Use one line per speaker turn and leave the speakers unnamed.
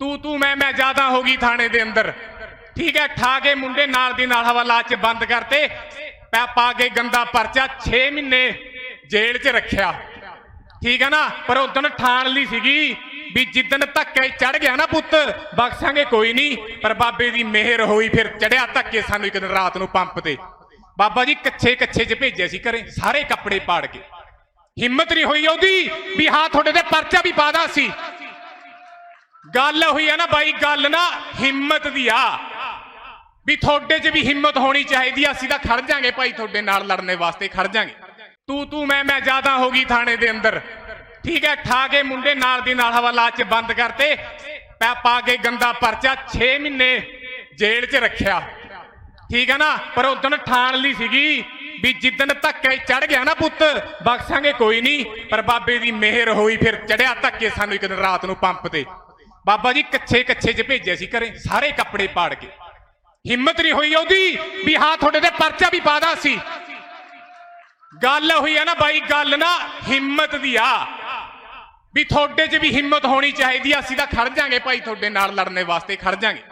ਤੂੰ ਤੂੰ, ਮੈਂ ਮੈਂ ਜ਼ਿਆਦਾ ਹੋ ਗਈ ਥਾਣੇ ਦੇ ਅੰਦਰ। ਠੀਕ ਹੈ, ਠਾ ਕੇ ਮੁੰਡੇ ਨਾਲ ਦੀ ਨਾਲ ਹਵਾਲਾ ਚ ਬੰਦ ਕਰਤੇ। ਪੈ ਪਾ ਕੇ ਗੰਦਾ ਪਰਚਾ 6 ਮਹੀਨੇ ਜੇਲ੍ਹ 'ਚ ਰੱਖਿਆ। ਠੀਕ ਹੈ ਨਾ? ਪਰ ਉਦੋਂ ਠਾਣ ਲਈ ਸੀਗੀ ਵੀ ਜਿੱਦਣ ਧੱਕੇ ਚੜ ਗਿਆ ਨਾ ਪੁੱਤ, ਬਖਸ਼ਾਂਗੇ ਕੋਈ ਨਹੀਂ। ਪਰ ਬਾਬੇ ਦੀ ਮਿਹਰ ਹੋਈ ਫਿਰ ਚੜਿਆ ਧੱਕੇ ਸਾਨੂੰ ਇੱਕ ਦਿਨ ਰਾਤ ਨੂੰ ਪੰਪ ਤੇ। ਬਾਬਾ ਜੀ ਕੱਛੇ ਕੱਛੇ 'ਚ ਭੇਜਿਆ ਸੀ ਘਰੇ, ਸਾਰੇ ਕੱਪੜੇ ਪਾੜ ਕੇ। ਹਿੰਮਤ ਨਹੀਂ ਹੋਈ ਉਹਦੀ ਵੀ ਹਾਂ ਤੁਹਾਡੇ ਤੇ ਪਰਚਾ ਵੀ ਪਾਦਾ ਸੀ ਗੱਲ ਹੋਈ ਆ ਨਾ ਬਾਈ, ਗੱਲ ਨਾ ਹਿੰਮਤ ਦੀ ਆ। ਵੀ ਤੁਹਾਡੇ 'ਚ ਵੀ ਹਿੰਮਤ ਹੋਣੀ ਚਾਹੀਦੀ ਆ, ਅਸੀਂ ਤਾਂ ਖੜ ਜਾਾਂਗੇ ਭਾਈ ਤੁਹਾਡੇ ਨਾਲ ਲੜਨੇ ਵਾਸਤੇ, ਖੜ ਜਾਾਂਗੇ। ਤੂੰ ਤੂੰ, ਮੈਂ ਮੈਂ ਜ਼ਿਆਦਾ ਹੋ ਗਈ ਥਾਣੇ ਦੇ ਅੰਦਰ। ਠੀਕ ਹੈ, ਠਾ ਕੇ ਮੁੰਡੇ ਨਾਲ ਦੀ ਨਾਲ ਹਵਾਲਾ 'ਚ ਬੰਦ ਕਰਤੇ। ਪੈ ਪਾ ਕੇ ਗੰਦਾ ਪਰਚਾ 6 ਮਹੀਨੇ ਜੇਲ੍ਹ 'ਚ ਰੱਖਿਆ। ਠੀਕ ਹੈ ਨਾ? ਪਰ ਉਦੋਂ ਠਾਣ ਲਈ ਸੀਗੀ ਵੀ ਜਿੱਦਣ ਧੱਕੇ ਚੜ ਗਿਆ ਨਾ ਪੁੱਤ, ਬਖਸ਼ਾਂਗੇ ਕੋਈ ਨਹੀਂ। ਪਰ ਬਾਬੇ ਦੀ ਮਿਹਰ ਹੋਈ, ਫਿਰ ਚੜਿਆ ਧੱਕੇ ਸਾਨੂੰ ਇੱਕ ਦਿਨ ਰਾਤ ਨੂੰ ਪੰਪ ਤੇ। ਬਾਬਾ ਜੀ ਕੱਚੇ ਕੱਚੇ 'ਚ ਭੇਜਿਆ ਸੀ ਘਰੇ, ਸਾਰੇ ਕੱਪੜੇ ਪਾੜ ਕੇ। ਹਿੰਮਤ ਨਹੀਂ ਹੋਈ ਉਹਦੀ ਵੀ ਹਾਂ ਤੁਹਾਡੇ ਤੇ ਪਰਚਾ ਵੀ ਪਾਦਾ ਸੀ ਗੱਲ ਹੋਈ ਆ ਨਾ ਬਾਈ, ਗੱਲ ਨਾ ਹਿੰਮਤ ਦੀ ਆ। ਵੀ ਤੁਹਾਡੇ 'ਚ ਵੀ ਹਿੰਮਤ ਹੋਣੀ ਚਾਹੀਦੀ ਆ, ਅਸੀਂ ਤਾਂ ਖੜ ਜਾਾਂਗੇ ਭਾਈ, ਤੁਹਾਡੇ ਨਾਲ ਲੜਨੇ ਵਾਸਤੇ ਖੜ ਜਾਾਂਗੇ।